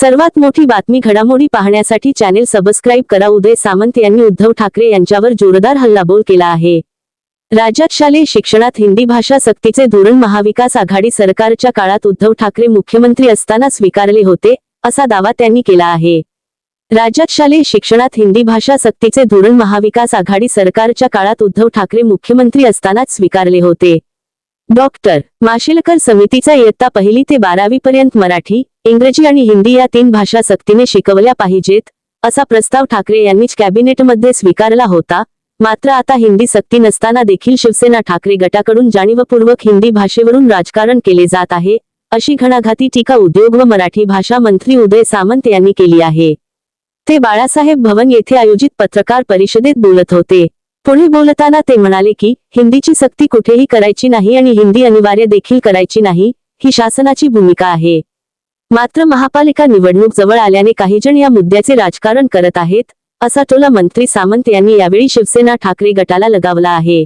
सर्वात मोठी बातमी घडामोडी पाहण्यासाठी चॅनेल सबस्क्राईब करा. उदय सामंत यांनी उद्धव ठाकरे यांच्यावर जोरदार हल्लाबोल केला आहे. राज्यात शालेय शिक्षणात हिंदी भाषा सक्तीचे धोरण महाविकास आघाडी सरकारच्या काळात उद्धव ठाकरे मुख्यमंत्री असताना स्वीकारले होते असा दावा त्यांनी केला आहे. राज्यात शालेय शिक्षणात हिंदी भाषा सक्तीचे धोरण महाविकास आघाडी सरकारच्या काळात उद्धव ठाकरे मुख्यमंत्री असतानाच स्वीकारले होते. डॉक्टर माशेलकर समितीचा इयत्ता पहिली ते बारावी पर्यंत मराठी इंग्रजी आणि हिंदी या तीन भाषा सक्तीने शिकवल्या पाहिजेत असा प्रस्ताव ठाकरे यांनीच कॅबिनेटमध्ये स्वीकारला होता. मात्र आता हिंदी सक्ती नसताना देखील शिवसेना ठाकरे गटाकडून जाणीवपूर्वक हिंदी भाषेवरून राजकारण केले जात आहे अशी घणाघाती टीका उद्योग व मराठी भाषा मंत्री उदय सामंत यांनी केली आहे. ते बाळासाहेब भवन येथे आयोजित पत्रकार परिषदेत बोलत होते. पुढे बोलताना ते म्हणाले की हिंदीची सक्ती कुठेही करायची नाही आणि हिंदी अनिवार्य देखील करायची नाही ही शासनाची भूमिका आहे. मात्र महापालिका निवडणूक जवळ आल्याने काही जण या मुद्द्याचे राजकारण करत आहेत असा टोला मंत्री सामंत यांनी यावेळी शिवसेना ठाकरे गटाला लगावला आहे.